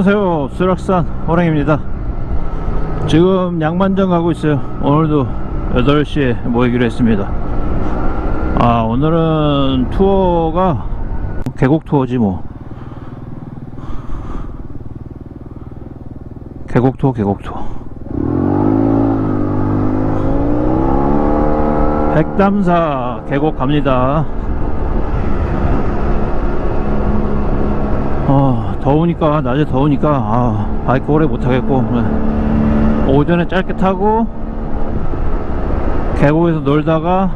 안녕하세요. 수락산 호랑입니다. 지금 양만장 가고 있어요. 오늘도 8시에 모이기로 했습니다. 아 오늘은 투어가 계곡 투어지 뭐. 계곡 투어 계곡 투어. 백담사 계곡 갑니다 어, 더우니까 낮에 더우니까 아, 바이크 오래 못하겠고 네. 오전에 짧게 타고 계곡에서 놀다가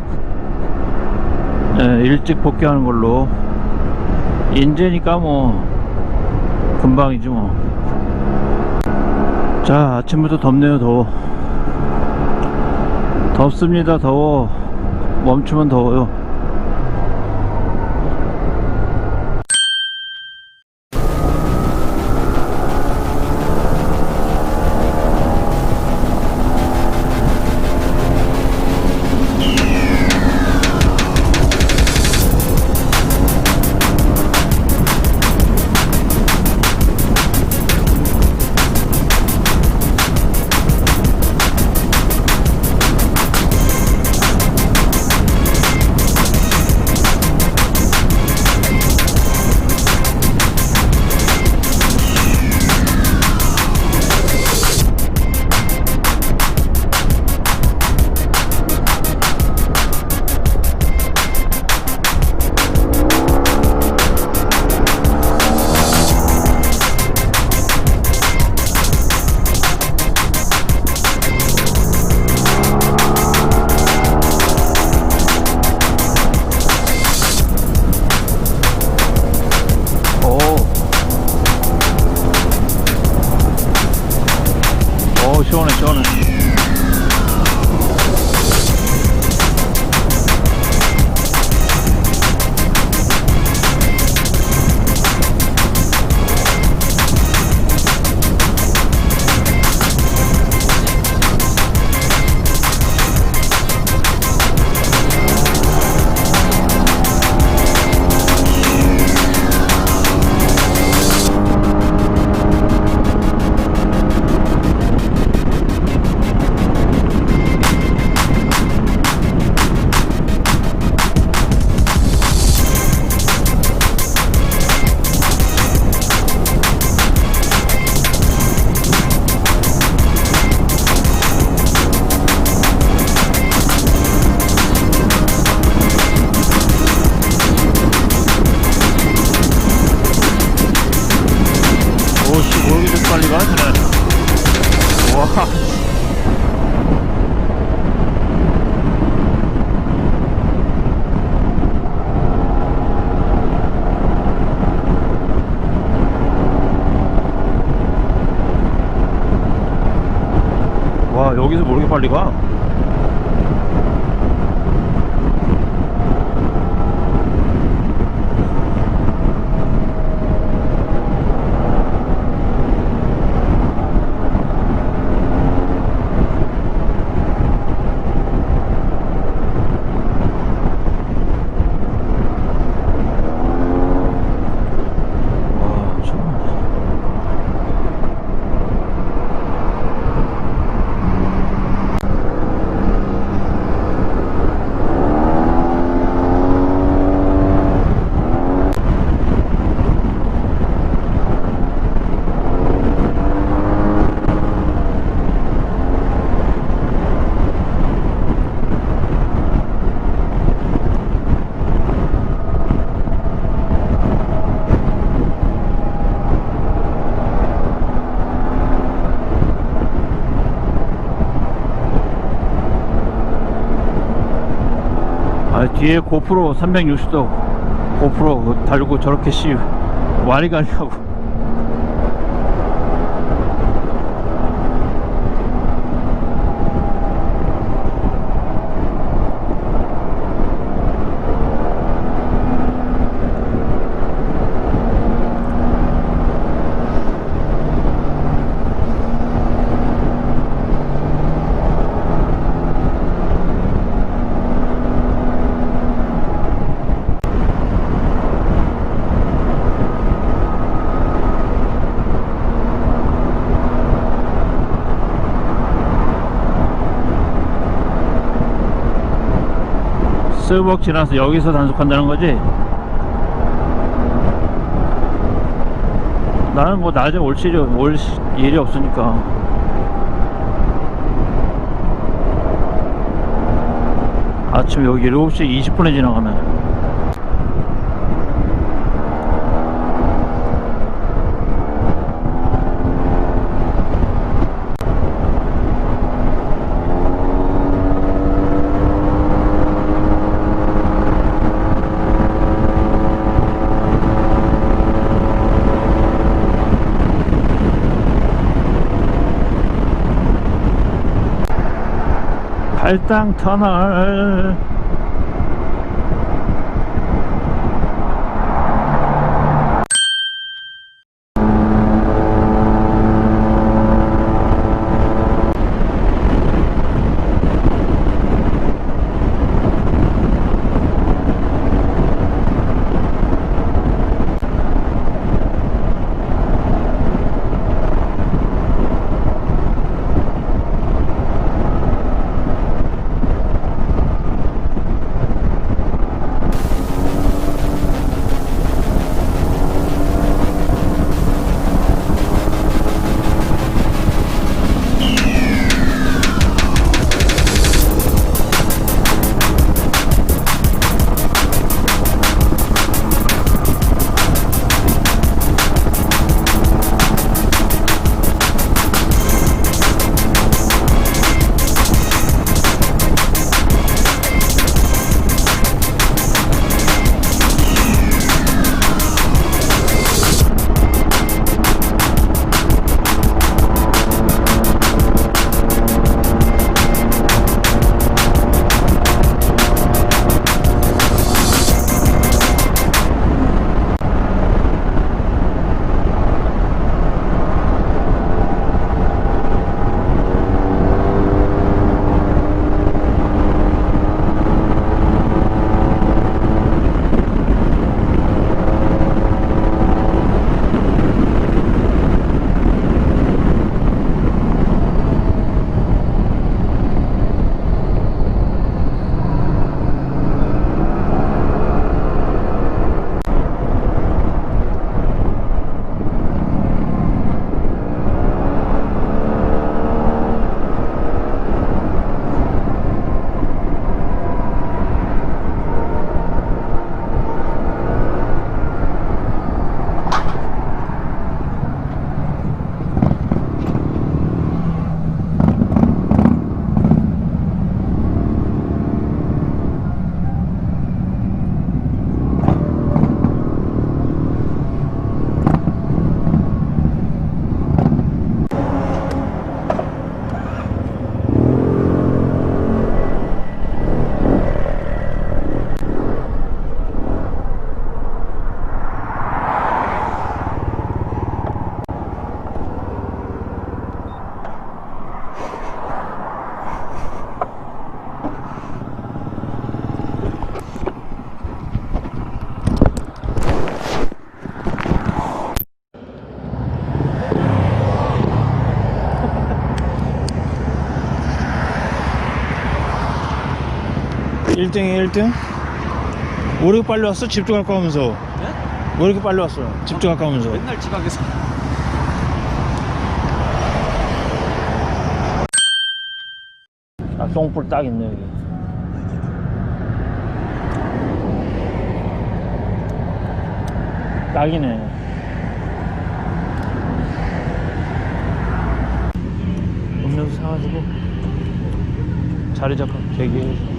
예, 일찍 복귀하는 걸로. 인제니까 뭐 금방이지 뭐자 아침부터 덥네요 더워. 덥습니다 더워. 멈추면 더워요 와. 와, 여기서 뭐 이렇게 빨리 가? 와, 정말. 아 뒤에 고프로 360도 고프로 달고 저렇게 씨 많이 가냐고 스벅 지나서 여기서 단속한다는 거지? 나는 뭐 낮에 올 일이, 올 시- 일이 없으니까. 아침 여기 7시 20분에 지나가네. 발당 터널. 일등이에일등왜 이렇게 빨리 왔어? 집중 할까 하면서. 네? 왜 이렇게 빨리 왔어? 집중 할까 하면서. 맨날 지각해서. 아 똥불 딱 있네 여기. 딱이네. 음료수 사가지고 자리 잡고 대기해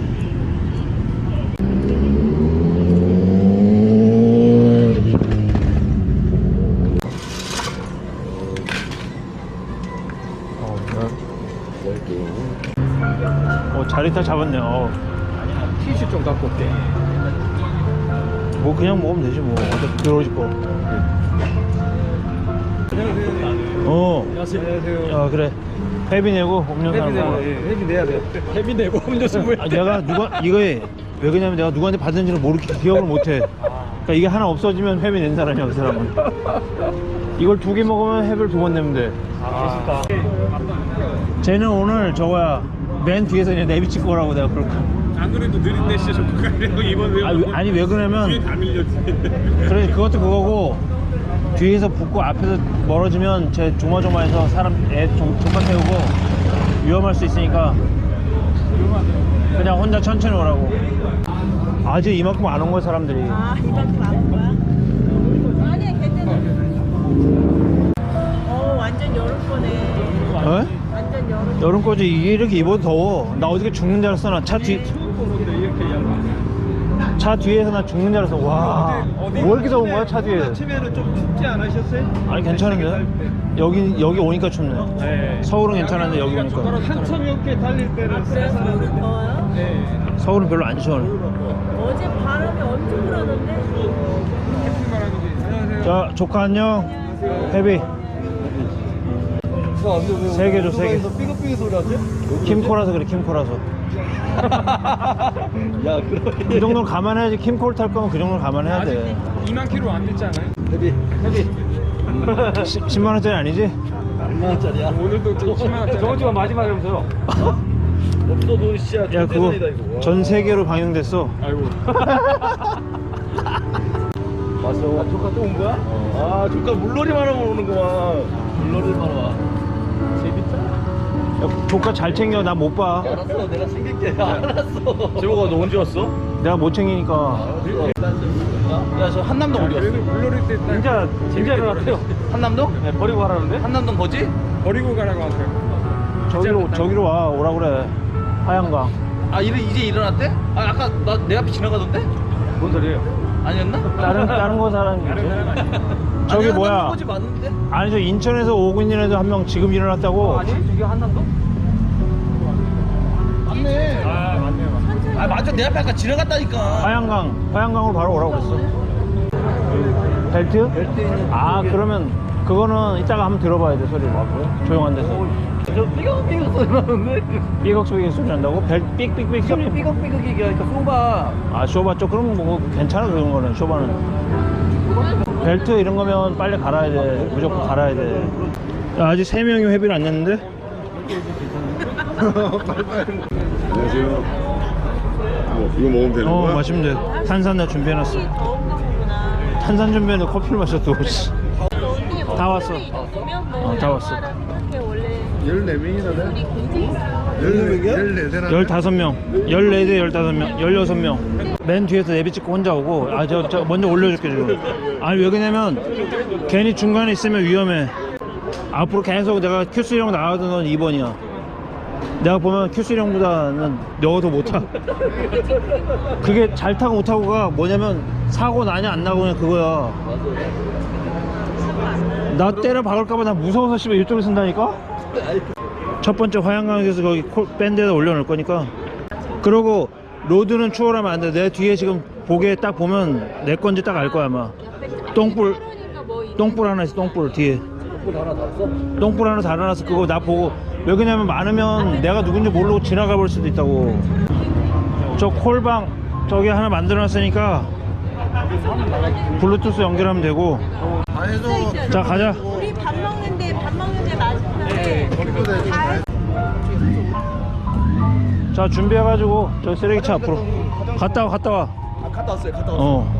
다 잡았네. 어. 티슈 좀 갖고 올게. 뭐 그냥 먹으면 되지 뭐. 어차피 들어오실 거. 어. 안녕하세요. 안녕하세요. 야 그래. 회비 내고 음료수 회비 예, 회비 내야 돼요. 회비 내고 음료수 물 아, 내가 누가 이거에 왜 그러냐면 내가 누구한테 받은지를 모르게 기억을 못해. 그러니까 이게 하나 없어지면 회비 낸 사람이야 그 사람은. 이걸 두 개 먹으면 회비를 두 번 내면 돼. 아, 쟤는 오늘 저거야 맨 뒤에서 그냥 내비 찍고 오라고 내가 거야 안 그래도 느린데 진짜 조카이랑 이번 왜 아, 왜- 아니 왜 그러냐면 뒤에 다 밀렸지. 그래 그것도 그거고 뒤에서 붙고 앞에서 멀어지면 제 조마조마해서 사람 애 조, 조카 태우고 위험할 수 있으니까 그냥 혼자 천천히 오라고 아직 이만큼 안 온 거야 사람들이 아 이만큼 안 거야? 아니야 괜찮아 어 완전 여름 거네 어? 여름 거지. 이렇게 입어도 더워. 나 어저께 죽는 줄 알았어. 나 차뒤차 뒤에서 나 죽는 줄 알았어. 와뭐 이렇게 더운 거야 차 뒤에? 아침에는 좀 춥지 않으셨어요? 아니 괜찮은데 여기 여기 오니까 춥네. 네. 서울은 괜찮은데 여기 오니까. 한참 이렇게 달릴 때는 서울은 더워요? 네. 서울은 별로 안 시원해 어제 바람이 엄청 불었는데. 안녕하세요. 자 조카 안녕. 헤비 세개 줘, 세 개. 삐걱삐걱 소리 하지? 킴코라서 그래 킴코라서 야, 그러게. 그 정도는 감안해야지 킴코를 탈 거면 그 정도는 감안해야 돼 2만 킬로 안 됐지 않아요? 헤비 헤비 10 만 원짜리 아니지? 얼마짜리야? 오늘도 좀 10만 원짜리. 저번 주가 마지막이면서요. 없어 돈 진짜 야 그거 전 세계로 방영됐어 아이고. 맞아 아, 조카 또 온 거야? 아 조카 물놀이만 하면 오는구만 물놀이만 와 야, 조카 잘 챙겨 나 못 봐 알았어 내가 챙길게 알았어 재호가 너 언제 왔어? 내가 못 챙기니까 야저 한남동 어디 갔어? 물놀이 때 진짜 진짜 일어났대요. 한남동? 네, 버리고 가라는데? 한남동 거지? 버리고 가라고 하세요. 저기로 저기로 와 오라 그래 하얀강 아 이래, 이제 일어났대? 아 아까 나 내 앞에 지나가던데? 뭔 소리예요? 아니었나? 다른 다른 거 사람이지? 저기 아니, 뭐야 한남동 거지 맞는데? 아니 저 인천에서 오고 있는 애도 한 명 지금 일어났다고. 저기 한남도? 맞네. 아 맞네요. 아 맞아 내 앞에 아까 지나갔다니까. 화양강 화양강으로 바로 오라고 그랬어. 벨트? 벨트 있는 아 그러면 그거는 이따가 한번 들어봐야 돼 소리를. 조용한 데서. 저 삐걱삐걱 소리 나는데? 삐걱소리 소리 난다고? 벨 삑삑삑 소리? 삐걱삐걱 얘기하니까 쏘봐 아 쇼바 쪽 그럼 뭐 괜찮아 그런 거는 쇼바는 벨트 이런 거면 빨리 갈아야 돼 무조건 갈아야 돼 야, 아직 세 명이 회비를 안 냈는데? 안녕하세요. 뭐, 이거 먹으면 되는 어 거야? 마시면 돼 탄산 내가 준비해놨어 탄산 준비해놓고 커피를 마셨어 다 왔어. 어, 다 왔어. 영화라 생각해 원래 14명이나 돼? 우리 굉장히 있어 14명이야? 15명. 14대 15명. 16명. 맨 뒤에서 내비 찍고 혼자 오고 아 저 저 먼저 올려줄게 지금. 아니 왜 그러냐면 괜히 중간에 있으면 위험해. 앞으로 계속 내가 큐스형 나와도 넌 2번이야. 내가 보면 큐스형보다는 너가 더 못타 그게 잘 타고 못 타고가 뭐냐면 사고 나냐 안 나고냐 그거야. 나 때려 박을까봐 나 무서워서 씨발 이쪽을 쓴다니까 첫 번째 화양강에서 거기 콜- 밴드에다 올려놓을 거니까. 그러고 로드는 추월하면 안 돼. 내 뒤에 지금 보게 딱 보면 내 건지 딱 알 거야 아마. 똥불 똥불 하나 있어 똥불 뒤에. 똥불 하나 났어? 똥불 하나 달아놨어. 그거 나 보고 왜 그러냐면 많으면 내가 누군지 모르고 지나가 볼 수도 있다고. 저 콜방 저기 하나 만들어 놨으니까 블루투스 연결하면 되고. 자 가자 우리 밥 먹는데 밥 먹는데 맛있는데 다 자 준비해가지고 저 쓰레기차 앞으로. 갔다 와 갔다 와. 아 갔다 왔어요 갔다 왔어요. 어.